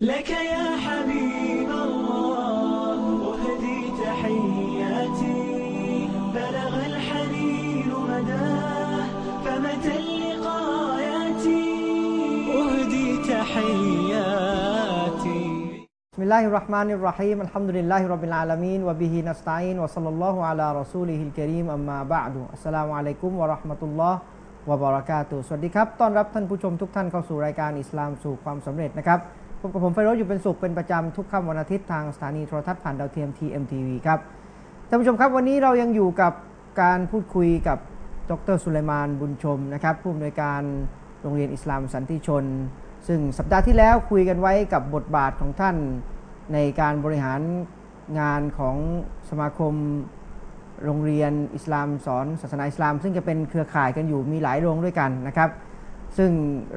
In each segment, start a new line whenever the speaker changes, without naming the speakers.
لك يا حبيب الله أهدي تحياتي بلغ الحنين مداه فمتى اللقاء ياتي أهدي تحياتي
บ สมิลลาฮิรเราะห์มานิรเราะฮีมอัลฮัมดุลิลลาฮิร็อบบิลอาลามีนวะบิฮินัสตะอีนวะศ็อลลัลลอฮุอะลารอซูลิฮิลกะรีมอัมมาบะอ์ดุอัสสลามุอะลัยกุมวะเราะห์มะตุลลอฮ์วะบะเราะกาตุฮ์สวัสดีครับ ต้อนรับท่านผู้ชมทุกท่านเข้าสู่รายการอิสลามสู่ความสำเร็จนะครับพบกับ ผมไฟโรจน์อยู่เป็นสุขเป็นประจำทุกค่ำวันอาทิตย์ทางสถานีโทรทัศน์ผ่านดาวเทียม TMTV ครับท่านผู้ชมครับวันนี้เรายังอยู่กับการพูดคุยกับดรสุไลมานบุญชมนะครับผู้อำนวยการโรงเรียนอิสลามสันติชน ซึ่งสัปดาห์ที่แล้วคุยกันไว้กับบทบาทของท่านในการบริหารงานของสมาคมโรงเรียนอิสลามสอนศาสนาอิสลาม ซึ่งจะเป็นเครือข่ายกันอยู่มีหลายโรงด้วยกันนะครับ ซึ่ง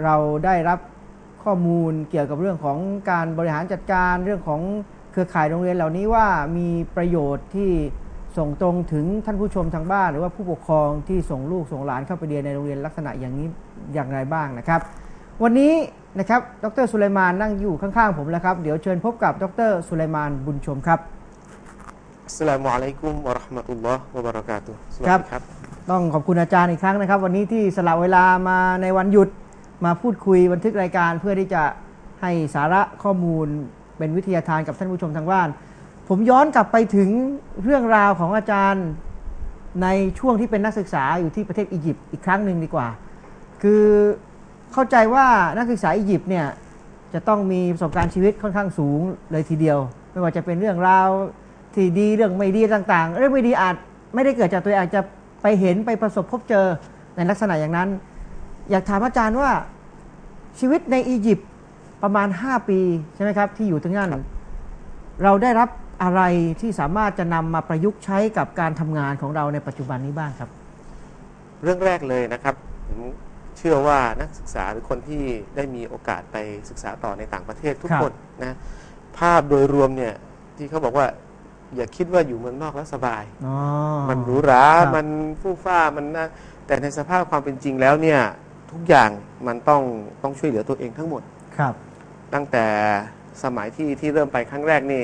เราได้รับ ข้อมูลเกี่ยวกับเรื่องของการบริหารจัดการเรื่องของเครือข่ายโรงเรียนเหล่านี้ว่ามีประโยชน์ที่ส่งตรงถึงท่านผู้ชมทางบ้าน หรือว่าผู้ปกครองที่ส่งลูกส่งหลานเข้าไปเรียนในโรงเรียนลักษณะอย่างนี้อย่างไรบ้างนะครับ วันนี้นะครับ ดรสุไลมานนั่งอยู่ข้างๆผมแล้วครับ เดี๋ยวเชิญพบกับดรสุไลมานบุญชมครับ
อัสสลามุอะลัยกุมวะเราะห์มะตุลลอฮ์วะบะเราะกาตุฮ์สวัส
ครับ
ดีครับ
ต้องขอบคุณอาจารย์อีกครั้งนะครับ วันนี้ที่สละเวลามาในวันหยุด มาพูดคุยบันทึกรายการเพื่อที่จะให้สาระข้อมูลเป็นวิทยาทานกับท่านผู้ชมทางบ้าน ผมย้อนกลับไปถึงเรื่องราวของอาจารย์ในช่วงที่เป็นนักศึกษาอยู่ที่ประเทศอียิปต์อีกครั้งหนึ่งดีกว่า คือเข้าใจว่านักศึกษาอียิปต์เนี่ยจะต้องมีประสบการณ์ชีวิตค่อนข้างสูงเลยทีเดียว ไม่ว่าจะเป็นเรื่องราวที่ดีเรื่องไม่ดีต่างๆ เรื่องไม่ดีอาจไม่ได้เกิดจากตัวเองอาจจะไปเห็นไปประสบพบเจอในลักษณะอย่างนั้น อยากถามอาจารย์ว่า ชีวิตในอียิปต์ประมาณ 5 ปีใช่ไหมครับที่อยู่ตรงนั้นเราได้รับอะไรที่สามารถจะนำมาประยุกต์ใช้กับการทำงานของเราในปัจจุบันนี้บ้างครับ
เรื่องแรกเลยนะครับผมเชื่อว่านักศึกษาหรือคนที่ได้มีโอกาสไปศึกษาต่อในต่างประเทศทุก
ครับ
คนนะภาพโดยรวมเนี่ยที่เขาบอกว่าอย่าคิดว่าอยู่เมืองนอกแล้วสบาย
อ๋อ
มันหรูหรา
ครับ
มันฟู่ฟ้า มันนะแต่ในสภาพความเป็นจริงแล้วเนี่ย ทุกอย่างมันต้องต้องช่วยเหลือตัวเองทั้งหมด
ครับ
ตั้งแต่สมัยที่ที่เริ่มไปครั้งแรกนี่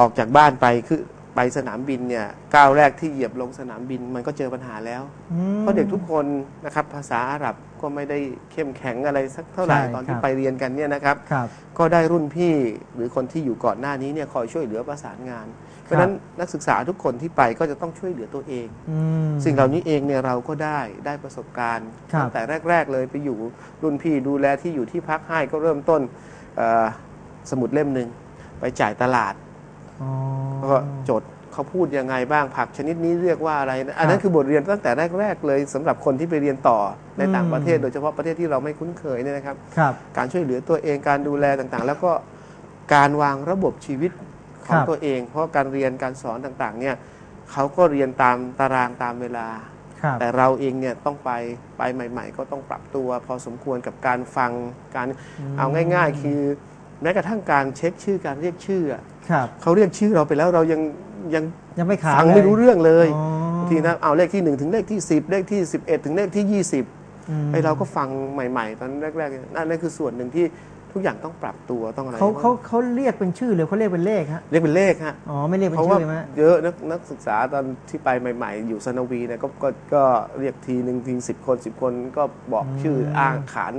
ออกจากบ้านไปคือไปสนามบินเนี่ยก้าวแรกที่เหยียบลงสนามบินมันก็เจอปัญหาแล้ว
อืม
เพราะเด็กทุกคนนะครับภาษาอาหรับก็ไม่ได้เข้มแข็งอะไรสักเท่าไหร่
ใช่
ตอนที่
ครับ
ไปเรียนกันเนี่ยนะครับ
ครับ
ก็ได้รุ่นพี่หรือคนที่อยู่ก่อนหน้านี้เนี่ยคอยช่วยเหลือประสานงานเพ ราะฉะนั้นนักศึกษาทุกคนที่ไปก็จะต้องช่วยเหลือตัวเอง
อืม
สิ่งเหล่านี้เองเนี่ยเราก็ได้ได้ประสบการณ์
ครับ
ตั้งแต่แรก ๆ เลยไปอยู่รุ่นพี่ดูแลที่อยู่ที่พักให้ก็เริ่มต้นเอ่อสมุดเล่มหนึ่งไปจ่ายตลาด
อ๋อ
ก็จดเขาพูดยังไงบ้างผักชนิดนี้เรียกว่าอะไรนะอันนั้นคือบทเรียนตั้งแต่แรก ๆ เลยสำหรับคนที่ไปเรียนต่อในต่างประเทศโดยเฉพาะประเทศที่เราไม่คุ้นเคยเนี่ยนะครับ
ครับ
การช่วยเหลือตัวเองการดูแลต่างๆ แล้วก็การวางระบบชีวิต ของ
ครับ
ตัวเอง เพราะการเรียนการสอนต่างๆเนี่ยเขาก็เรียนตามตารางตามเวลา
ครับ
แต่เราเองเนี่ยต้องไปไปใหม่ ๆ ก็ต้องปรับตัว พอสมควรกับการฟังการเอาง่าย ๆ คือแม้กระทั่งการเช็คชื่อการเรียกชื่ออะ
ครับ
เขาเรียกชื่อเราไปแล้วเรายังยัง
ยังไม่ขาด
ฟังไม่รู้เรื่องเลย
อ๋อบา
งทีนะเอาเลขที่1ถึงเลขที่ 10 เลขที่ 11 ถึงเลขที่ 20
อืม
ไอเราก็ฟังใหม่ ๆ ตอนแรกๆเนี่ยนั่นนั่นคือส่วนหนึ่งที่ ทุกอย่างต้องปรับตัวต้องอะไร
เขาเขาเขาเรียกเป็นชื่อหรือเขาเรียกเป็นเลขฮะ
เรียกเป็นเลขฮะ
อ๋อไม่เรียกเป็น
เพราะ
ชื่
ว่า
อเลยไหม
เยอะนักนักศึกษาตอนที่ไปใหม่ ๆ อยู่สนวีเนี่ยก็ก็ก็เรียกทีหนึ่งทีสิบคนสิบคนก็บอกชื่ออ้างขาน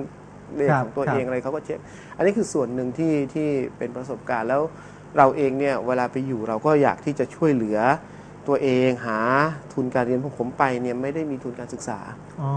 เลขของตัวเองอะไรเขาก็เช็คอันนี้คือส่วนหนึ่งที่ที่เป็นประสบการณ์แล้วเราเองเนี่ยเวลาไปอยู่เราก็อยากที่จะช่วยเหลือ ตัวเองหาทุนการเรียนของผมไปเนี่ยไม่ได้มีทุนการศึกษา
อ๋อ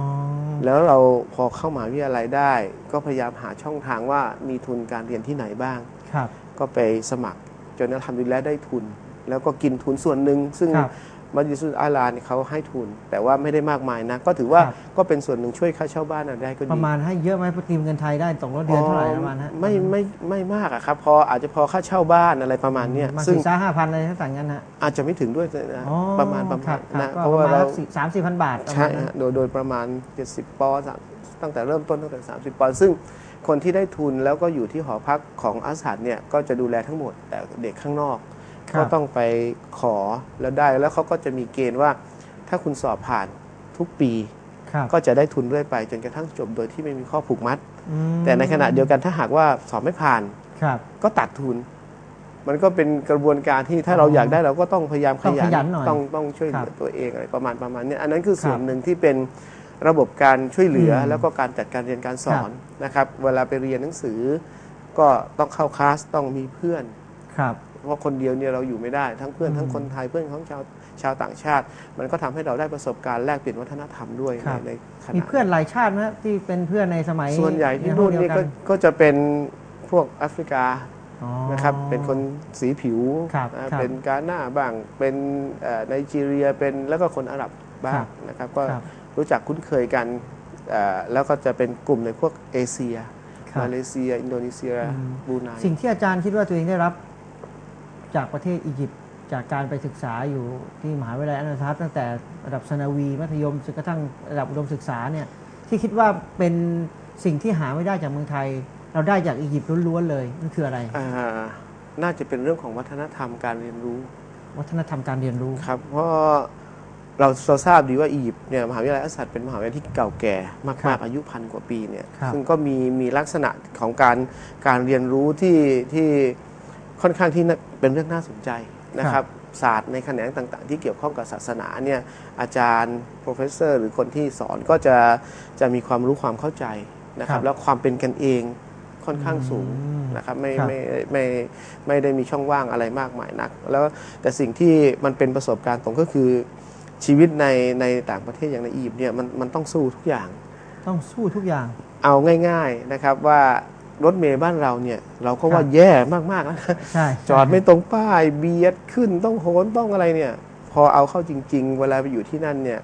แล้วเราพอเข้ามหาวิทยาลัยได้ ก็พยายามหาช่องทางว่ามีทุนการเรียนที่ไหนบ้าง
ครับ
ก็ไปสมัครจนทำดีแล้วได้ทุน แล้วก็กินทุนส่วนหนึ่งซึ่ง
ครับ
มัสยิดุลอาลาเนี่ยเขาให้ทุน แต่ว่าไม่ได้มากมายนะ ก็ถือว่า
ครับ
ก็เป็นส่วนหนึ่งช่วยค่าเช่าบ้านอะไรได้ก็ดี
ประมาณให้เยอะไหมพอทีมเงินไทยได้ตกรถเดือนเท่าไหร่ประมาณฮะ
ไม่ไม่ไม่มากอะครับ พออาจจะพอค่าเช่าบ้านอะไรประมาณเนี้ย
มา
ซึ่ง
สี่สาห้าพันอะไรทั้งต่างกันฮะ
อาจจะไม่ถึงด้วยนะ
อ๋อ
ประมาณประ
ค
มา
รั
ณ
บครับ
นะ
ก็
เพราะ
ประ
ว่า
มาณ
เรา
สามสี่พันบาทประมา
ใช่
ณนั้น
ฮะโดยโดยประมาณ 70 ปอนด์ตั้งแต่เริ่มต้นตั้งแต่ 30 ปอนด์ซึ่งคนที่ได้ทุนแล้วก็อยู่ที่หอพักของอาสัดเนี่ยก็จะดูแลทั้งหมดแต่เด็กข้างนอก
ครับ
ก็ต้องไปขอแล้วได้แล้วเขาก็จะมีเกณฑ์ว่า ถ้าคุณสอบผ่านทุกปี
ครับ
ก็จะได้ทุนเรื่อยไป จนกระทั่งจบโดยที่ไม่มีข้อผูกมัด
อืม
แต่ในขณะเดียวกันถ้าหากว่าสอบไม่ผ่าน
ครับ
ก็ตัดทุน มันก็เป็นกระบวนการที่ถ้าเรา
อ๋ออย
อากได้เราก็ต้องพยายามข
ต้อง
ยั
ขยันหน่อย
ต้องต้องช่วยเหลื
ค
อ
รับ
ตัวเองอะไรประมาณประมาณเนี้ยอันนั้นคือส่วน
ครับ
หนึ่งที่เป็นระบบการช่วยเหลืออ
ม
แล้วก็การจัดการเรียนการสอ
ครั
น
บ
นะครับ เวลาไปเรียนหนังสือ ก็ต้องเข้าคลาสต้องมีเพื่อน
ครับ
เพราะคนเดียวเนี่ยเราอยู่ไม่ได้ ทั้งเพื่อน
อืม
ทั้งคนไทยเพื่อนของชาวชาวต่างชาติ มันก็ทำให้เราได้ประสบการณ์แลกเปลี่ยนวัฒนธรรมด้วย
ค
ใน
รับ
ในขณะ
มีเพื่อนหลายชาติไหมฮะที่เป็นเพื่อนในสมัย
ส่วนใหญ่ที่
ห้
นู่
อง
น
ดียว
นี่
กั
ก็ก็จะเป็นพวกแอฟริกา
อ๋อ
นะครับเป็นคนสีผิว
ครับ
นะครับเป็นกาหน้าบ้าง เป็นเอ่อไนจีเรียเป็นแล้วก็คนอาหรับบ้า
ครั
ง
บ
นะครับก็
ครับ
รู้จักคุ้นเคยกันเอ่อแล้วก็จะเป็นกลุ่มในพวกเอเชีย
ครับ
มาเลเซีย อินโดนีเซีย
อืม
บรูไน
สิ่งที่อาจารย์คิดว่าตัวเองได้รับ จากประเทศอียิปต์จากการไปศึกษาอยู่ที่มหาวิทยาลัยอันนาทัศตั้งแต่ระดับสนาวี มัธยมจนกระทั่งระดับอุดมศึกษาเนี่ยที่คิดว่าเป็นสิ่งที่หาไม่ได้จากเมืองไทย เราได้จากอียิปต์ล้วนๆเลยนั่นคืออะไร
อ่าน่าจะเป็นเรื่องของวัฒนธรรมการเรียนรู้
วัฒนธรรมการเรียนรู้
ครับ เพราะเราเราทราบดีว่าอียิปต์เนี่ยมหาวิทยาลัยอัสสัดเป็นมหาวิทยาลัยที่เก่าแก่
ครั
มาก
บ
ๆอายุพันกว่าปีเนี่ย
ครับ
ซึ่งก็มีมีลักษณะของการการเรียนรู้ที่ที่ ค่อนข้างที่น่าเป็นเรื่องน่าสนใจนะครับศาสตร์ในแขนงต่างๆ ที่เกี่ยวข้องกับศาสนาเนี่ยอาจารย์ professor หรือคนที่สอนก็จะจะมีความรู้ความเข้าใจนะค
ครั
รับบแล้วความเป็นกันเองค่อนข้างสูง
อืม
นะครับไม่
ครับ
ไม่ไม่ไม่ได้มีช่องว่างอะไรมากมายนัก แล้วแต่สิ่งที่มันเป็นประสบการณ์ตรงก็คือชีวิตในในต่างประเทศอย่างในอียิปต์เนี่ยมันมันต้องสู้ทุกอย่าง
ต้องสู้ทุกอย่าง
เอาง่าย ๆนะครับว่า รถเมย์บ้านเราเนี่ย เราก็ว่า
ครับ
แย่มากๆแล้วนะ
ใช่
จอดไม่ตรงป้ายเบียดขึ้นต้องโหนต้องอะไรเนี่ย พอเอาเข้าจริง ๆ เวลาไปอยู่ที่นั่นเนี่ย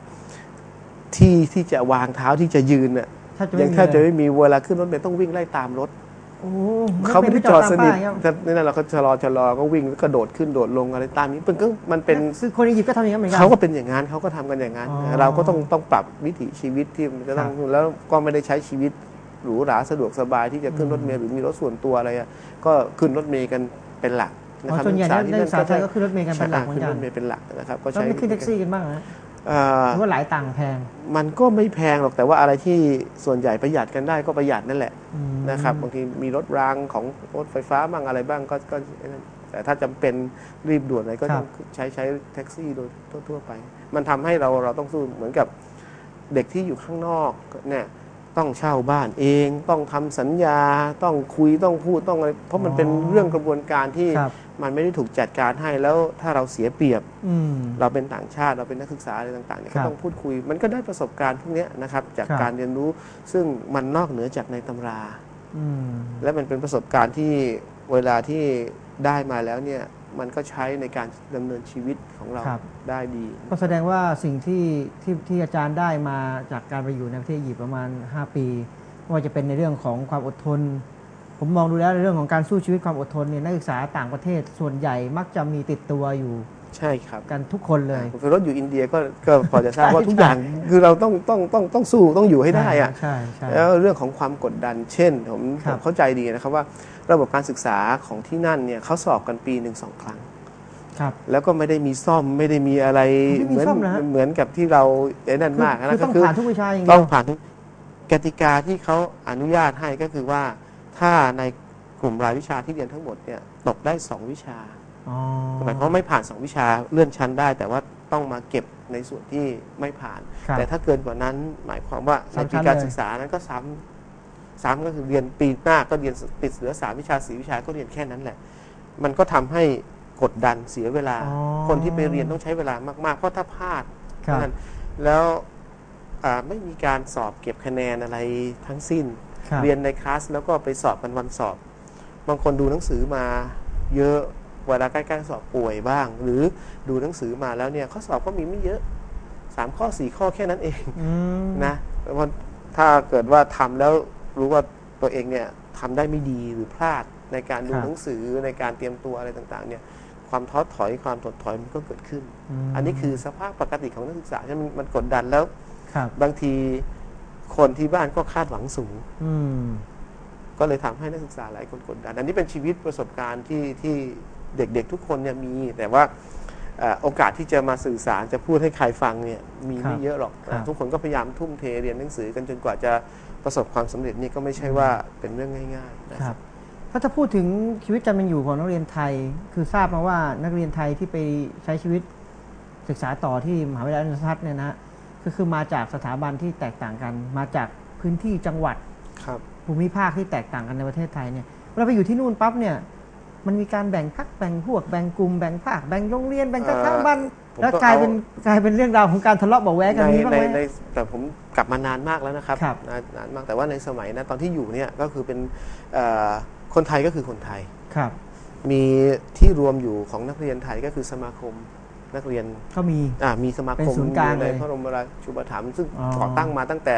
ที่ที่จะวางเท้าที่จะยืนน่ะ
แทบจะ
ยั
ไม่
ง
มี
แทบจะ
เลย
ไม่มีเวลาขึ้นรถเมย์ต้องวิ่งไล่ตามรถ
โอ้
เขาไม่ได้จอดสนิท
ตามป้ายครับ
แต่นั่นเราก็ชะลอชะลอก็วิ่งแล้วกระโดดขึ้นโดดลงอะไรตามนี้มันก็มันเป็น
คือคนอียิปต์ก็ทำอย่างนั้นเหมือนกั
เขาก็เป็นอย่างนั้นเขาก็ทำกันอย่างนั้น
อ๋อ
เราก็ต้องต้องปรับวิถีชีวิตที่มันจะต้อง
ครับ
แล้วก็ไม่ได้ใช้ชีวิต หรูหราสะดวกสบายที่จะขึ้น
อืม
รถเมล์หรือมีรถส่วนตัวอะไรอะก็ขึ้นรถเมล์กันเป็นหลักนะ
อ๋อ
ครับ
ส่วนใหญ่นัก
ที่
นักศึกษาไทยก็ขึ้นรถเมล์กันเป็นหลักเหมือน
ขึ้น
กั
ร
น
ถเมล์เป็นหลักนะครับก็
แล้ว
ใช้
ไม่ขึ้นแท็กซี่กันบ้างนะ
เอ่อ
หรือว่าหลายตังค์แพง
มันก็ไม่แพงหรอกแต่ว่าอะไรที่ส่วนใหญ่ประหยัดกันได้ก็ประหยัดนั่นแหละ
อืม
นะครับบางทีมีรถรางของรถไฟฟ้าบ้างอะไรบ้างก็ก็ไอ้นั่นแต่ถ้าจำเป็นรีบด่วนอะไรก็
ครั
ต้อบงใช้ใช้แท็กซี่โดยทั่ว ๆ ไป มันทำให้เราเราต้องสู้เหมือนกับเด็กที่อยู่ข้างนอกเนี่ย ต้องเช่าบ้านเอง ต้องทำสัญญา ต้องคุยต้องพูดต้องอะไรเพราะมันเป็นเรื่องกระบวนการที่
ครับ
มันไม่ได้ถูกจัดการให้แล้วถ้าเราเสียเปรียบ
อืม
เราเป็นต่างชาติเราเป็นนักศึกษาอะไรต่างๆเนี่ย
ครั
ก็
บ
ต้องพูดคุย มันก็ได้ประสบการณ์พวกเนี้ยนะครับจาก
ครับ
การเรียนรู้ซึ่งมันนอกเหนือจากในตำรา
อืม
และมันเป็นประสบการณ์ที่เวลาที่ได้มาแล้วเนี่ย มันก็ใช้ในการดำเนินชีวิตของเรา
ครับ
ได้ดี
ก็แสดงว่าสิ่งที่ที่ที่อาจารย์ได้มาจากการไปอยู่ในประเทศอียิปต์ประมาณ 5 ปีไม่ว่าจะเป็นในเรื่องของความอดทน ผมมองดูแล้วในเรื่องของการสู้ชีวิตความอดทนเนี่ยนักศึกษาต่างประเทศส่วนใหญ่มักจะมีติดตัวอยู่
ใช่ครับ
กันทุกคนเลย
ผมไปรถอยู่อินเดียก็ก็พอจะทราบ
ใช่
ว่าทุกอย่างคือเราต้องต้องต้องต้องสู้ต้องอยู่ให้ได้อะ
ใช่ใช่
แล้วเรื่องของความกดดัน เช่น ผม
ครั
ผ
บ
มเข้าใจดีนะครับว่า ระบบการศึกษาของที่นั่นเนี่ยเขาสอบกันปีหนึ่งสองครั้ง
ครับ
แล้วก็ไม่ได้มีซ่อมไม่ได้มีอะไร
ไม่มี
เหมือน
ซ่อมเหรอฮะ
เหมือนกับที่เราไอ้นั่น
คือ
มากนะ
คือ
ก็
ต้อง
คือ
ผ่านทุกวิชาอย่างเดี
ต้
ย
อง
ว
ผ่านทุกกติกาที่เขาอนุญาตให้ก็คือว่าถ้าในกลุ่มรายวิชาที่เรียนทั้งหมดเนี่ยตกได้2วิชา
อ๋อ
หมายความว่าไม่ผ่าน 2 วิชาเลื่อนชั้นได้ แต่ว่าต้องมาเก็บในส่วนที่ไม่ผ่าน
ครับ
แต่ถ้าเกินกว่านั้นหมายความว่าใน
ซ้ำชั้
ปี
น
การ
เลย
ศึกษานั้นก็ซ้ำ ซ้ำก็คือเรียนปีหน้าก็เรียนติดเหลือสามวิชาสี่วิชาก็เรียนแค่นั้นแหละ มันก็ทำให้กดดันเสียเวลา
อ๋อ
คนที่ไปเรียนต้องใช้เวลามากๆ เพราะถ้าพลาด
ครับ
นั่นแล้วอ่าไม่มีการสอบเก็บคะแนนอะไรทั้งสิ้น
ครับ
เรียนในคลาสแล้วก็ไปสอบกันวันสอบ บางคนดูหนังสือมาเยอะเวลาใกล้ๆสอบป่วยบ้าง หรือดูหนังสือมาแล้วเนี่ยข้อสอบก็มีไม่เยอะสามข้อสี่ข้อแค่นั้นเอง
อืม
นะเพราะถ้าเกิดว่าทำแล้ว รู้ว่าตัวเองเนี่ยทำได้ไม่ดีหรือพลาดในการดู
ครับ
หนังสือในการเตรียมตัวอะไรต่างๆเนี่ยความท้อถอยความถดถอยมันก็เกิดขึ้น
ม
อันนี้คือสภาพปกติของนักศึกษาใช่ไหมมันมันกดดันแล้ว
ครับ
บางทีคนที่บ้านก็คาดหวังสูง
อืม
ก็เลยทำให้นักศึกษาหลายคนกดดัน อันนี้เป็นชีวิตประสบการณ์ที่ที่เด็กๆทุกคนเนี่ยมี แต่ว่าเอ่อโอกาสที่จะมาสื่อสารจะพูดให้ใครฟังเนี่ยมี
ครับ
ไม่เยอะหรอก
ครับ
ทุกคนก็พยายามทุ่มเทเรียนหนังสือกันจนกว่าจะ ประสบความสำเร็จนี่ก็ไม่ใช่ว่าเป็นเรื่องง่ายๆนะ
ครับถ้าจะพูดถึงชีวิตการเป็นอยู่ของนักเรียนไทย คือทราบมาว่านักเรียนไทยที่ไปใช้ชีวิตศึกษาต่อที่มหาวิทยาลัยราชภัฏเนี่ยนะก็คือมาจากสถาบันที่แตกต่างกัน มาจากพื้นที่จังหวัด
ครับ
ภูมิภาคที่แตกต่างกันในประเทศไทยเนี่ยเวลาไปอยู่ที่นู่นปั๊บเนี่ยมันมีการแบ่งพักแบ่งพวกแบ่งกลุ่มแบ่งภาคแบ่งโรงเรียนแบ่งสถาบัน
ผม
แล้ว
ต้อง
กลาย
เอา
เป็นกลายเป็นเรื่องราวของการทะเลาะเบาะแว้งกัน
ใน
นี้บ้าง
ใน
ไหม
ในแต่ผมกลับมานานมากแล้วนะครับ
ครับ
นานนานมากแต่ว่าในสมัยนะตอนที่อยู่เนี่ยก็คือเป็นเอ่อคนไทยก็คือคนไทย
ครับ
มีที่รวมอยู่ของนักเรียนไทยก็คือสมาคมนักเรียน
ก็มี
อ่ามีสมาคม
เป็นศูนย์กลาง
ใน
เลย
พระบรมราชูปถัมภ์ซึ่ง
อ๋อ
ก่อตั้งมาตั้งแต่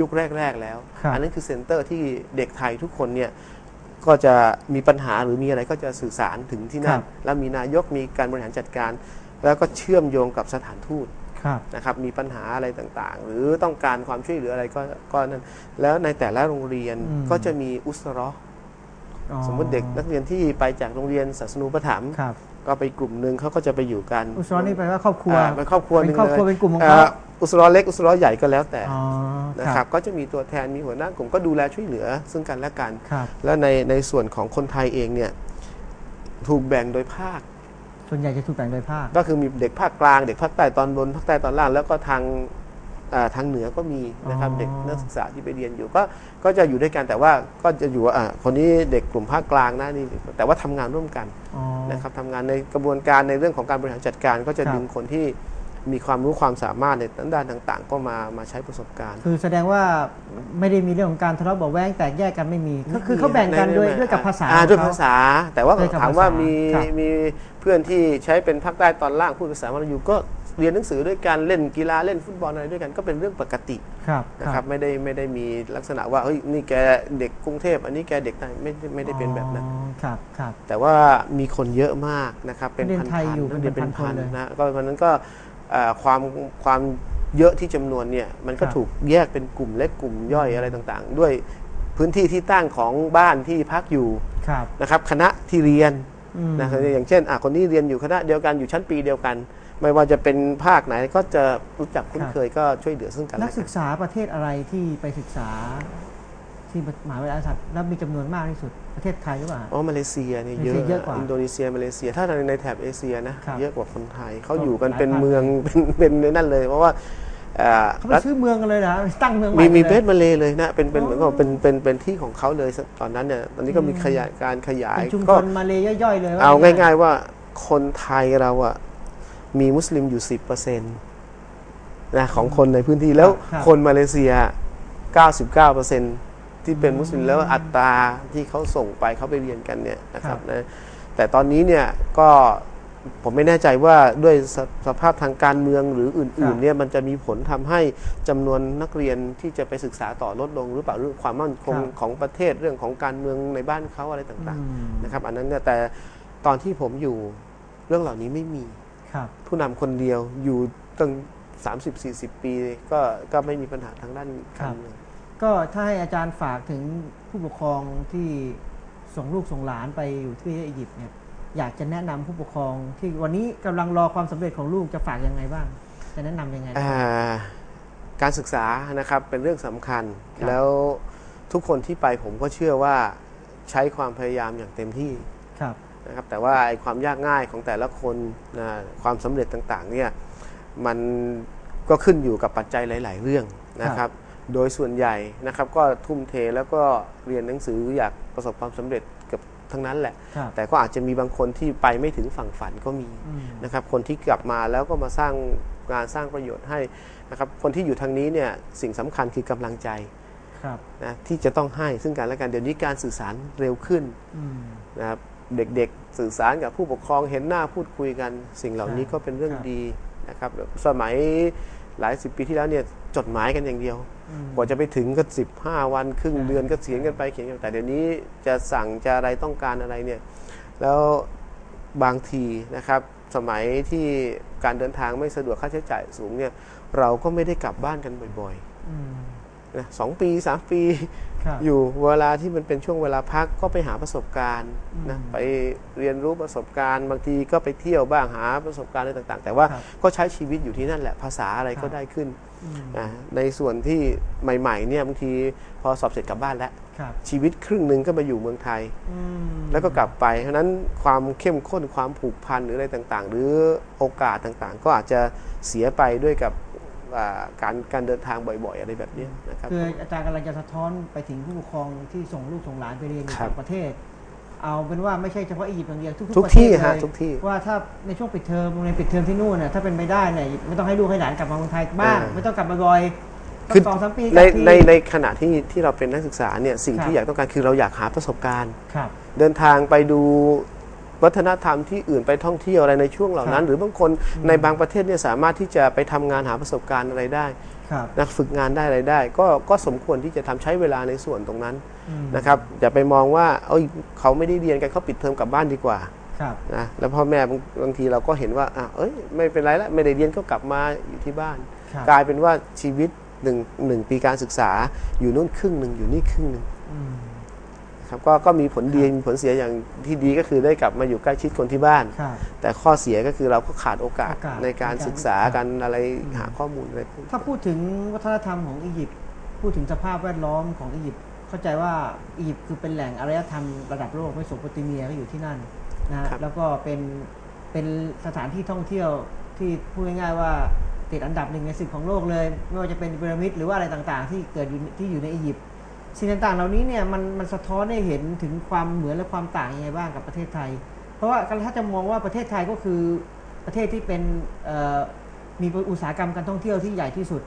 ยุคแรก ๆ แล้ว
ครับ
อันั้นคือเซ็นเตอร์ที่เด็กไทยทุกคนเนี่ยก็จะมีปัญหาหรือมีอะไรก็จะสื่อสารถึงที่นั่นแล้วมีนายกมีการบริหารจัดการ แล้วก็เชื่อมโยงกับสถานทูต
ครับ
นะครับมีปัญหาอะไรต่างๆ หรือต้องการความช่วยเหลืออะไรก็ก็นั่นแล้วในแต่ละโรงเรียน
อืม
ก็จะมีอุสเราะห์
อ๋อ
สมมติเด็กนักเรียนที่ไปจากโรงเรียนศาสนูปถัมภ์
ครับ
ก็ไปกลุ่มหนึ่งเขาก็จะไปอยู่กัน
อุสรนี่แปลว่าครอบครัว
อ่าเป็นครอบครัวห
เป็
นึ่
น
ง
ครอบครัว
ลย
เป็นกลุ่มของเขา
อ่อุสเราะห์เล็กอุสเราะห์ใหญ่ก็แล้วแต่
อ๋อ
นะ
ค
ค
รั
รับบก็จะมีตัวแทนมีหัวหน้ากลุ่มก็ดูแลช่วยเหลือ ซึ่งกันและกัน
ครับ
แล้วในในส่วนของคนไทยเองเนี่ยถูกแบ่งโดยภาค
ส่วนใหญ่จะถูกแบ่งโดยภาค
ก็คือมีเด็กภาคกลาง เด็กภาคใต้ตอนบนภาคใต้ตอนล่าง แล้วก็ทางอ่าทางเหนือก็มีนะครับ
อ๋อ
เด็กนักศึกษาที่ไปเรียนอยู่ก็ก็จะอยู่ด้วยกันแต่ว่าก็จะอยู่ว่าอ่าคนนี้เด็กกลุ่มภาคกลางนะนี่แต่ว่าทำงานร่วมกัน
อ๋อ
นะครับทำงานในกระบวนการในเรื่องของการบริหารจัดการก็จะ
ครับ
ดึงคนที่ มีความรู้ความสามารถในด้านต่าง ๆ ก็มามาใช้ประสบการณ์
คือแสดงว่าไม่ได้มีเรื่องของการทะเลาะเบาะแว้งแตกแยกกันไม่มีก็คือเขาแบ่งกันด้วยด้วยกับภาษา
อ่
ของ
ด้วย
เข
ภาษา แต่ว่า
ด้วยกับ
ถามว่า
ภาษา
มี
ครับ
มีเพื่อนที่ใช้เป็นภาคใต้ตอนล่างพูดภาษามลายูก็เรียนหนังสือด้วยกันเล่นกีฬาเล่นฟุตบอลอะไรด้วยกันก็เป็นเรื่องปกติ
ครับ
นะครับไม่ได้ไม่ได้มีลักษณะว่าเฮ้ยนี่แกเด็กกรุงเทพอันนี้แกเด็กไทยไม่ได้ไม่ได้เป็นแบบนั้น
อ๋อครับครับ
แต่ว่ามีคนเยอะมากนะครับเป็น
นักเรียน
พัน
ไทยอยู่
ๆนักเรียน
เป็
เป็นน
พั
พั
น
น
ๆเลย
นะก็เพราะฉะนั้นก็เอ่อ ความความเยอะที่จำนวนเนี่ยมันก็
ครับ
ถูกแยกเป็นกลุ่มเล็กกลุ่มย่อยอะไรต่างๆ ด้วยพื้นที่ที่ตั้งของบ้านที่พักอยู่
ครับ
นะครับ คณะที่เรียน
อืม
นะครับอย่างเช่นอะคนนี้เรียนอยู่คณะเดียวกันอยู่ชั้นปีเดียวกัน ไม่ว่าจะเป็นภาคไหนก็จะรู้จักคุ้นเคยก็ช่วยเหลือซึ่งกัน
นั
และ
ก
กั
ศึ
น
กษาประเทศอะไรที่ไปศึกษา ที่มหาวิทยาลัยสัตว์แล้วมีจำนวนมากที่สุดประเทศไทยหรือเปล่า
อ๋อมาเลเซียนี่เย
มาเลเซียเย
อะ
อะกว่า
อินโดนีเซียมาเลเซีย ถ้าในในแถบเอเชียนะครับเยอะกว่าคนไทยเขา
ก็
อยู่กัน
หลาย
เป็น
พัน
เมืองเป็นเป็นในนั่นเลย เพราะว่าเอ่อ
เขาไป
รัฐ
ซื้อเมืองกันเลยนะตั้งเมืองให
มี
ม่
มี
ไป
เบ
เลย
สมาเลเลยนะเป็นเป็น
อ๋อ
เหมือนกับเป็นเป็นเป็นที่ของเขาเลยตอนนั้นเนี่ยตอนนี้ก็มีขยายการขยาย
เป็นชุมช
ก็
นมาเลยย่อยๆเลยว่
เอาง่าย ๆว่าคนไทยเราอะมีมุสลิมอยู่10%นะของคนในพื้นที่แล้ว
ครับ
คนมาเลเซีย 99% ที่เป็นมุสลิมแล้วอัตราที่เขาส่งไปเขาไปเรียนกันเนี่ยนะครับนะแต่ตอนนี้เนี่ยก็ผมไม่แน่ใจว่าด้วยสสภาพทางการเมืองหรืออื่น ๆ เนี่ยมันจะมีผลทำให้จำนวนนักเรียนที่จะไปศึกษาต่อลดลง หรือเปล่าเรื่องความมั่นคงของประเทศเรื่องของการเมืองในบ้านเขาอะไรต่าง
อืม
ๆนะครับ อันนั้นเนี่ยแต่ตอนที่ผมอยู่เรื่องเหล่านี้ไม่มี
ครับ
ผู้นำคนเดียวอยู่ตั้ง 30-40 ปีก็ก็ไม่มีปัญหาทางด้านการเมือง
ก็ถ้าให้อาจารย์ฝากถึงผู้ปกครองที่ส่งลูกส่งหลานไปอยู่ที่อียิปต์เนี่ยอยากจะแนะนำผู้ปกครองที่วันนี้กำลังรอความสำเร็จของลูกจะฝากยังไงบ้าง จะแนะนำยังไง
อ่าการศึกษานะครับเป็นเรื่องสำคัญ
ครับ
แล้วทุกคนที่ไปผมก็เชื่อว่าใช้ความพยายามอย่างเต็มที่
ครับ
นะครับแต่ว่าไอ้ความยากง่ายของแต่ละคนนะความสำเร็จต่างๆเนี่ยมันก็ขึ้นอยู่กับปัจจัยหลาย ๆ เรื่องนะครับ โดยส่วนใหญ่นะครับก็ทุ่มเทแล้วก็เรียนหนังสืออยากประสบความสำเร็จกับทั้งนั้นแหละ
ครับ
แต่ก็อาจจะมีบางคนที่ไปไม่ถึงฝั่งฝันก็มี
อืม
นะครับคนที่กลับมาแล้วก็มาสร้างงานสร้างประโยชน์ให้นะครับคนที่อยู่ทางนี้เนี่ยสิ่งสำคัญคือกำลังใจ
ครับ
นะที่จะต้องให้ซึ่งกันและกันเดี๋ยวนี้การสื่อสารเร็วขึ้น
อืม
นะครับเด็กๆสื่อสารกับผู้ปกครองเห็นหน้าพูดคุยกัน สิ่งเหล่านี้
ครับ
ก็เป็นเรื่อง
ครับ
ดีนะครับ สมัยหลายสิบปีที่แล้วเนี่ย จดหมายกันอย่างเดียว
อืม
กว่าจะไปถึงก็สิบห้าวันครึ่ง
ใช่
เดือนก็เขียนกันไปเขียนกันแต่เดี๋ยวนี้จะสั่งจะอะไรต้องการอะไรเนี่ย แล้วบางทีนะครับ สมัยที่การเดินทางไม่สะดวกค่าใช้จ่ายสูงเนี่ย เราก็ไม่ได้กลับบ้านกันบ่อย
อืม
ๆ นะสองปีสามปี
ครับ
อยู่เวลาที่มันเป็นช่วงเวลาพักก็ไปหาประสบการณ์นะ
อืม
ไปเรียนรู้ประสบการณ์บางทีก็ไปเที่ยวบ้างหาประสบการณ์อะไรต่างๆ แต่ว่า
ครับ
ก็ใช้ชีวิตอยู่ที่นั่นแหละภาษาอะไร
ครั
ก็
บ
ได้ขึ้น
อืม
อ่าในส่วนที่ใหม่ๆเนี่ยบางทีพอสอบเสร็จกลับบ้านแล้ว
ครับ
ชีวิตครึ่งหนึ่งก็มาอยู่เมืองไทย
อืม
แล้วก็กลับไปเพราะฉะนั้นความเข้มข้นความผูกพันหรืออะไรต่างๆ หรือโอกาสต่างๆ ก็อาจจะเสียไปด้วยกับอ่า การการเดินทางบ่อยๆ อะไรแบบเนี้ยนะครับ
คืออาจารย์กำลังจะสะท้อนไปถึงผู้ปกครองที่ส่งลูกส่งหลานไปเรียนอยู่
ครับ
ต่างประเทศ เอาเป็นว่าไม่ใช่เฉพาะอียิปต์อย่างเดียวทุกๆ
ทุก
ประเทศ
ที่ฮะ
เลย
ทุกที่
ว่าถ้าในช่วงปิดเทอมโรงเรียนปิดเทอมที่นู่นน่ะถ้าเป็นไปได้เนี่ยไม่ต้องให้ลูกให้หลานกลับมาเมืองไทยบ้าง
อ่า
ไม่ต้องกลับมาบ่อย
คือ
สองสามปีก
ใน
ลับที
ในในขณะที่ที่เราเป็นนักศึกษาเนี่ยสิ่ง
ครับ
ที่อยากต้องการคือเราอยากหาประสบการณ์
ครับ
เดินทางไปดู วัฒนธรรมที่อื่นไปท่องเที่ยวอะไรในช่วงเหล่านั้น
ครับ
หรือบางคนในบางประเทศเนี่ยสามารถที่จะไปทำงานหาประสบการณ์อะไรได้
ครับ
นะฝึกงานได้อะไรได้ ก็ก็สมควรที่จะทำใช้เวลาในส่วนตรงนั้น
อืม
นะครับอย่าไปมองว่าเอ้ยเขาไม่ได้เรียนกันเขาปิดเทอมกลับบ้านดีกว่า
ครับ
นะแล้วพ่อแม่บางบางทีเราก็เห็นว่าอะเอ้ยไม่เป็นไรแล้วไม่ได้เรียนก็กลับมาอยู่ที่บ้าน
ครับ
กลายเป็นว่าชีวิตหนึ่งหนึ่งปีการศึกษาอยู่นู่นครึ่งหนึ่งอยู่นี่ครึ่งหนึ่ง
อืม
ครับก็ก็มีผลดีมีผลเสียอย่างที่ดีก็คือได้กลับมาอยู่ใกล้ชิดคนที่บ้าน
ครับ
แต่ข้อเสียก็คือเราก็ขาดโอกาส
โอกาส
ในการ
ในการ
ศึกษา
ครับ
กันอะไร
อืม
หาข้อมูลอะไรพวกนี้
ถ้าพูดถึงวัฒนธรรมของอียิปต์พูดถึงสภาพแวดล้อมของอียิปต์เข้าใจว่าอียิปต์คือเป็นแหล่งอารยธรรมระดับโลกไม่โสโปเตเมียก็อยู่ที่นั่นนะฮะแล้วก็เป็นเป็นสถานที่ท่องเที่ยวที่พูดง่ายๆว่าติดอันดับหนึ่งในสิบของโลกเลย ไม่ว่าจะเป็นพีระมิดหรือว่าอะไรต่างๆ ที่เกิดอยู่ที่อยู่ในอียิปต์ สิ่งต่างๆ เหล่านี้เนี่ยมันมันสะท้อนให้เห็นถึงความเหมือนและความต่างยังไงบ้างกับประเทศไทย เพราะว่าถ้าจะมองว่าประเทศไทยก็คือประเทศที่เป็นมีอุตสาหกรรมการท่องเที่ยวที่ใหญ่ที่สุด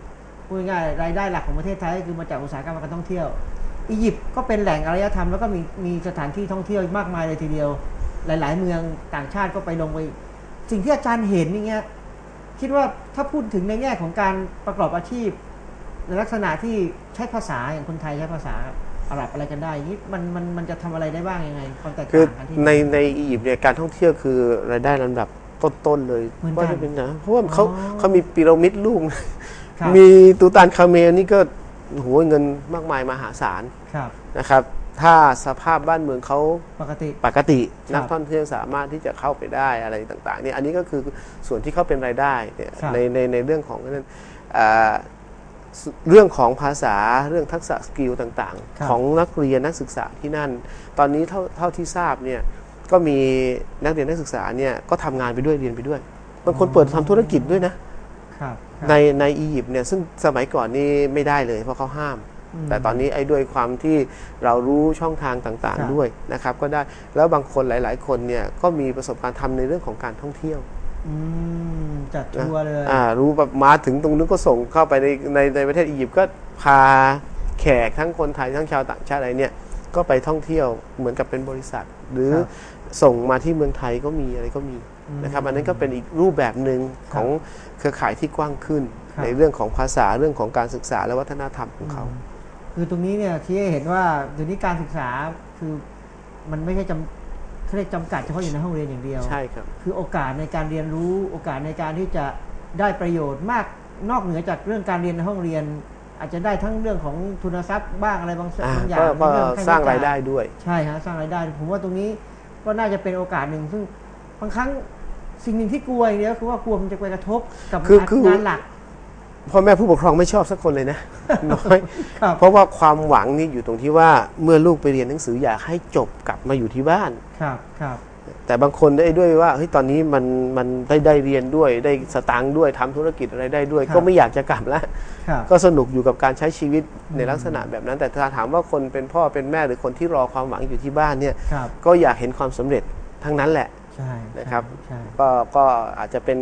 พูดง่ายๆรายได้หลักของประเทศไทยก็คือมาจากอุตสาหกรรมการท่องเที่ยว อียิปต์ก็เป็นแหล่งอารยธรรมแล้วก็มีมีสถานที่ท่องเที่ยวมากมายเลยทีเดียว หลาย ๆ เมืองต่างชาติก็ไปลงไป สิ่งที่อาจารย์เห็นอย่เงี้ยคิดว่าถ้าพูดถึงในแง่ของการประกอบอาชีพ ในลักษณะที่ใช้ภาษาอย่างคนไทยใช้ภาษาอาหรับอะไรกันได้อย่างนี้มันมันมันจะทำอะไรได้บ้างยังไงความแตก
คือ
ต่างกันที่
ในในอียิปต์เนี่ยการท่องเที่ยวคือรายได้ลำดับต้นๆเลย
เหมือนกัน
ว่าจะเป็นนะเพราะว่าเขา
อ๋อ
เขามีพีระมิดลูก
ครับ
มีตูตานคาเมลนี่ก็โหเงินมากมายมหาศาล
ครับ
นะครับ ถ้าสภาพบ้านเมืองเขา
ปกติ
ปกติ
ครับ
นักท่องเที่ยวสามารถที่จะเข้าไปได้อะไรต่างๆเนี่ยอันนี้ก็คือส่วนที่เขาเป็นรายได้เนี่ย
ครับ
ในในในเรื่องของนั้นอ่าส เรื่องของภาษาเรื่องทักษะสกิลต่าง
ครับ
ๆของนักเรียนนักศึกษาที่นั่น ตอนนี้เท่าเท่าที่ทราบเนี่ยก็มีนักเรียนนักศึกษาเนี่ยก็ทำงานไปด้วยเรียนไปด้วยบางคนเปิดทำธุรกิจด้วยนะครับ
ครับ
ในในอียิปต์เนี่ยซึ่งสมัยก่อนนี่ไม่ได้เลยเพราะเขาห้าม
ม
แต่ตอนนี้ไอ้ด้วยความที่เรารู้ช่องทางต่าง
ครับ
ๆด้วยนะครับ ก็ได้แล้วบางคนหลาย ๆ คนเนี่ยก็มีประสบการณ์ทำในเรื่องของการท่องเที่ยว
อืม จัดทัวร์เลย
อ่ารู้แบบมาถึงตรงนู้นก็ส่งเข้าไปในในในประเทศอียิปต์ก็พาแขกทั้งคนไทยทั้งชาวต่างชาติอะไรเนี่ย ก็ไปท่องเที่ยวเหมือนกับเป็นบริษัท หรือ
ครับ
ส่งมาที่เมืองไทยก็มีอะไรก็มี
อืม
นะครับอันนั้นก็เป็นอีกรูปแบบหนึ่ง
ครับ
ของเครือข่ายที่กว้างขึ้น
ครับ
ในเรื่องของภาษาเรื่องของการศึกษาและวัฒนธรรมของเขา
อืมคือตรงนี้เนี่ยที่ให้เห็นว่าเดี๋ยวนี้การศึกษาคือมันไม่ใช่จำ เขาเรียกจำกัดเฉพาะอยู่ในห้องเรียนอย่างเดียว
ใช่ครับ
คือโอกาสในการเรียนรู้โอกาสในการที่จะได้ประโยชน์มากนอกเหนือจากเรื่องการเรียนในห้องเรียน อาจจะได้ทั้งเรื่องของทุนทรัพย์บ้างอะไรบาง
อ่า
บางอย่าง
ก็ก็
ในเอค่
สร้าง
ใช้จ่
รายได้ด้วย
ใช่ฮะสร้างรายได้ ผมว่าตรงนี้ก็น่าจะเป็นโอกาสหนึ่งซึ่งบางครั้งสิ่งหนึ่งที่กลัวอย่างเดียวคือว่ากลัวมันจะไปกระทบกับ
คือคือ
งานหลัก
พ่อแม่ผู้ปกครองไม่ชอบสักคนเลยนะน้อย
ครับ
เพราะว่าความหวังนี่อยู่ตรงที่ว่าเมื่อลูกไปเรียนหนังสืออยากให้จบกลับมาอยู่ที่บ้าน
ครับครับ
แต่บางคนได้ด้วยว่าเฮ้ยตอนนี้มันมันได้ได้เรียนด้วยได้สตางค์ด้วยทำธุรกิจอะไรได้ด้วย ก็ไม่อยากจะกลับแล้ว
ครับ
ก็สนุกอยู่กับการใช้ชีวิตในลักษณะแบบนั้น แต่ถ้าถามว่าคนเป็นพ่อเป็นแม่หรือคนที่รอความหวังอยู่ที่บ้านเนี่ย
ครับ
ก็อยากเห็นความสำเร็จทั้งนั้นแหละ
ใช่
นะครับ
ใช่
ก็ก็อาจจะเป็น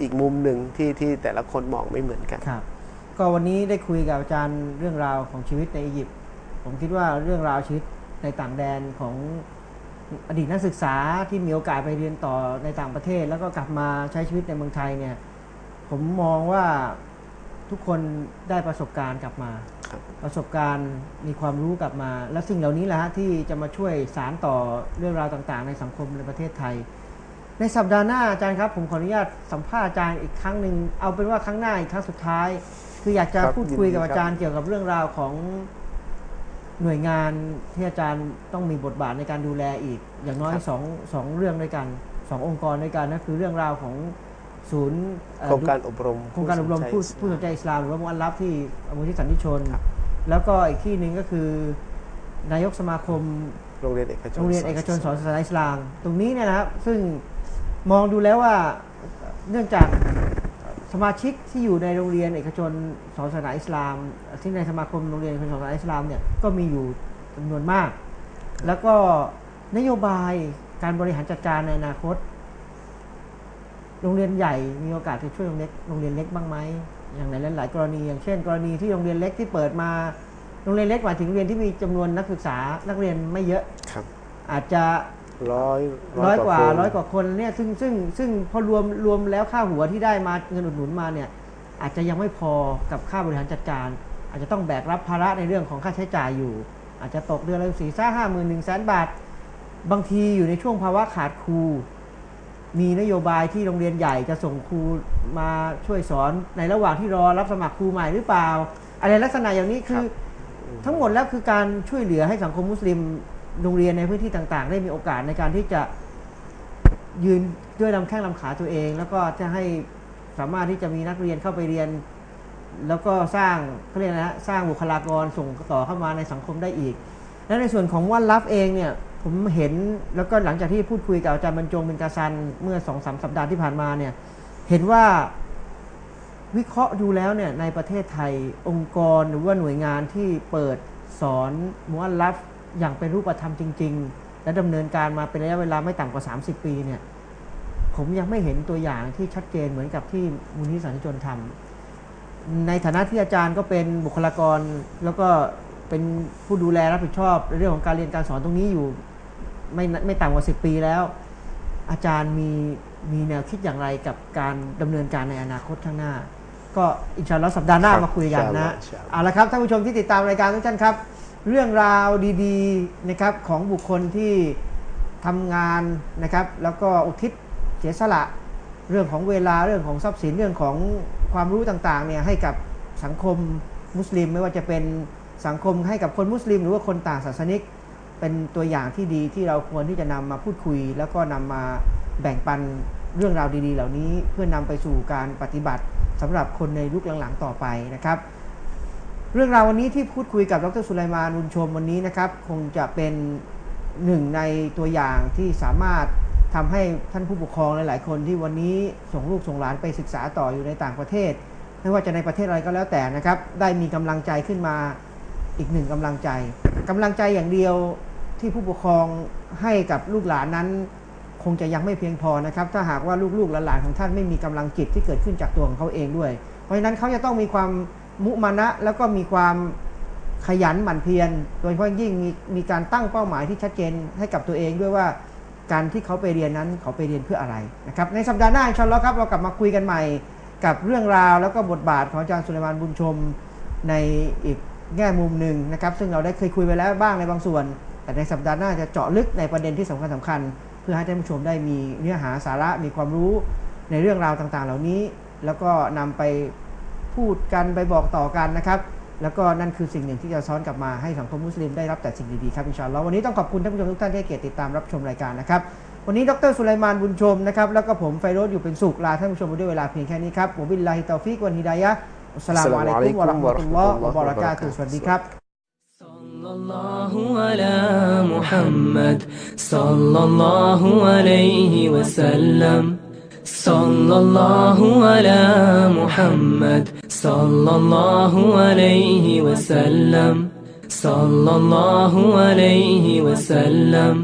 อีกมุมหนึ่งที่ที่แต่ละคนมองไม่เหมือนกัน
ครับ ก็วันนี้ได้คุยกับอาจารย์เรื่องราวของชีวิตในอียิปต์ผมคิดว่าเรื่องราวชีวิตในต่างแดนของอดีตนักศึกษาที่มีโอกาสไปเรียนต่อในต่างประเทศ แล้วก็กลับมาใช้ชีวิตในเมืองไทยเนี่ย ผมมองว่า ทุกคนได้ประสบการณ์กลับมา
ครับ
ประสบการณ์มีความรู้กลับมา และสิ่งเหล่านี้แหละฮะที่จะมาช่วยสารต่อเรื่องราวต่าง ๆ ในสังคมในประเทศไทย ในสัปดาห์หน้าอาจารย์ครับผมขออนุญาตสัมภาษณ์อาจารย์อีกครั้งหนึ่งเอาเป็นว่าครั้งหน้าอีกครั้งสุดท้าย คืออยากจะ
ครับ
พูดคุยกับ
ยินดี
อา
ครับ
จารย์เกี่ยวกับเรื่องราวของหน่วยงานที่อาจารย์ต้องมีบทบาทในการดูแลอีก อย่างน้อยสองสองเรื่องด้วยกันสององค์กรด้วยกันนั่นคือเรื่องราวของ ศูนย์เอ่อ
โครงการอบรม
โครงการอบรมผู้
สนใจ
ผู้สนใจอิสลามหรือว่ามุอัลลัฟที่มูลที่สันติชน
ครับ
แล้วก็อีกที่หนึ่งก็คือนายกสมาคม
โรงเรียนเอกชน
โรงเรียนเอกชนสอนศาสนาอิสลาม ตรงนี้เนี่ยนะครับ ซึ่งมองดูแล้วว่าเนื่องจากสมาชิกที่อยู่ในโรงเรียนเอกชนสอนศาสนาอิสลามที่ในสมาคมโรงเรียนเอกชนสอนศาสนาอิสลามเนี่ยก็มีอยู่จำนวนมาก แล้วก็นโยบายการบริหารจัดการในอนาคต โรงเรียนใหญ่มีโอกาสจะช่วยโรงเล็กโรงเรียนเล็กบ้างไหมอย่างในหลาย ๆ กรณี อย่างเช่น กรณีที่โรงเรียนเล็กที่เปิดมา โรงเรียนเล็กหมายถึงเรียนที่มีจำนวนนักศึกษานักเรียนไม่เยอะ
ครับ
อาจจะ
ร้อย
ร้อยกว่าร้อยกว่าคนเนี่ยซึ่งซึ่งซึ่งพอรวมรวมแล้วค่าหัวที่ได้มาเงินอุดหนุนมาเนี่ยอาจจะยังไม่พอกับค่าบริหารจัดการ อาจจะต้องแบกรับภาระในเรื่องของค่าใช้จ่ายอยู่ อาจจะตกเดือนละสี่ซ่าห้าหมื่นหนึ่งแสนบาท บางทีอยู่ในช่วงภาวะขาดครู มีนโยบายที่โรงเรียนใหญ่จะส่งครูมาช่วยสอนในระหว่างที่รอรับสมัครครูใหม่หรือเปล่า อะไรลักษณะอย่างนี้คือทั้งหมดแล้วคือการช่วยเหลือให้สังคมมุสลิมโรงเรียนในพื้นที่ต่าง ๆ ได้มีโอกาสในการที่จะยืนด้วยลำแข้งลำขาตัวเอง แล้วก็จะให้สามารถที่จะมีนักเรียนเข้าไปเรียน แล้วก็สร้างเขาเรียกนะฮะสร้างบุคลากรส่งต่อเข้ามาในสังคมได้อีก และในส่วนของว่านลับเองเนี่ย ผมเห็นแล้วก็หลังจากที่พูดคุยกับอาจารย์บรรจงเป็นกาซันเมื่อสองสามสัปดาห์ที่ผ่านมาเนี่ย เห็นว่าวิเคราะห์ดูแล้วเนี่ยในประเทศไทยองค์กรหรือว่าหน่วยงานที่เปิดสอนมุอัลลัฟอย่างเป็นรูปธรรมจริง ๆ และดำเนินการมาเป็นระยะเวลาไม่ต่ำกว่า 30 ปีเนี่ยผมยังไม่เห็นตัวอย่างที่ชัดเจนเหมือนกับที่มูลนิธิสันติชนทำในฐานะที่อาจารย์ก็เป็นบุคลากรแล้วก็ เป็นผู้ดูแลรับผิดชอบในเรื่องของการเรียนการสอนตรงนี้อยู่ ไม่ไม่ต่ำกว่า10ปีแล้ว อาจารย์มีมีแนวคิดอย่างไรกับการดำเนินการในอนาคตข้างหน้า ก็อินชาอัลลอฮ์สัปดาห์หน้า
ครับ
มาคุยกันนะ
อินชาอัลลอฮ์
เอาละครับท่านผู้ชมที่ติดตามรายการทุกท่านครับ เรื่องราวดีๆนะครับของบุคคลที่ทำงานนะครับ แล้วก็อุทิศเสียสละเรื่องของเวลาเรื่องของทรัพย์สินเรื่องของความรู้ต่างๆเนี่ยให้กับสังคมมุสลิมไม่ว่าจะเป็น สังคมให้กับคนมุสลิม หรือว่าคนต่างศาสนิก เป็นตัวอย่างที่ดีที่เราควรที่จะนำมาพูดคุย แล้วก็นำมาแบ่งปันเรื่องราวดี ๆ เหล่านี้เพื่อนำไปสู่การปฏิบัติสำหรับคนในยุคหลังๆต่อไปนะครับ เรื่องราววันนี้ที่พูดคุยกับดรสุไลมานบุญชมวันนี้นะครับ คงจะเป็นหนึ่งในตัวอย่างที่สามารถทำให้ท่านผู้ปกครองหลาย ๆ คนที่วันนี้ส่งลูกส่งหลานไปศึกษาต่ออยู่ในต่างประเทศ ไม่ว่าจะในประเทศอะไรก็แล้วแต่นะครับ ได้มีกำลังใจขึ้นมา อีกหนึ่งกำลังใจกำลังใจอย่างเดียวที่ผู้ปกครองให้กับลูกหลานนั้น คงจะยังไม่เพียงพอนะครับ ถ้าหากว่าลูกๆหลานของท่านไม่มีกำลังจิตที่เกิดขึ้นจากตัวของเขาเองด้วย เพราะฉะนั้นเขาจะต้องมีความมุมานะแล้วก็มีความขยันหมั่นเพียรโดยเฉพาะยิ่งมีมีการตั้งเป้าหมายที่ชัดเจนให้กับตัวเองด้วยว่าการที่เขาไปเรียนนั้นเขาไปเรียนเพื่ออะไรนะครับในสัปดาห์หน้าชอัลลอครับเรากลับมาคุยกันใหม่กับเรื่องราวแล้วก็บทบาทของอาจารย์สุเลมานบุญชมในอีก แง่มุมหนึ่งนะครับ ซึ่งเราได้เคยคุยไปแล้วบ้างในบางส่วน แต่ในสัปดาห์หน้าจะเจาะลึกในประเด็นที่สำคัญสำคัญ เพื่อให้ท่านผู้ชมได้มีเนื้อหาสาระมีความรู้ในเรื่องราวต่างๆ เหล่านี้ แล้วก็นำไปพูดกันไปบอกต่อกันนะครับแล้วก็นั่นคือสิ่งหนึ่งที่จะซ้อนกลับมาให้สังคมมุสลิมได้รับแต่สิ่งดีๆครับอินชาอัลลอฮ์วันนี้ต้องขอบคุณท่านผู้ชมทุกท่านที่เกียรติติดตามรับชมรายการนะครับ วันนี้ดรสุไลมานบุญชมนะครับ แล้วก็ผมไฟโรสอยู่เป็นสุขลาท่านผู้ชมไปด้วยเวลาเพียงแค่นี้ครับวะบิลลาฮิตอฟิกวันฮิดายะ ฮ์อัสสลามุอะลัยกุมวะเราะห์มะตุลลอฮ์วะบะเราะกาตุฮ์สวัสดีครับ
صلى الله على محمد صلى الله عليه وسلم صلى الله على محمد صلى الله عليه وسلم صلى الله عليه وسلم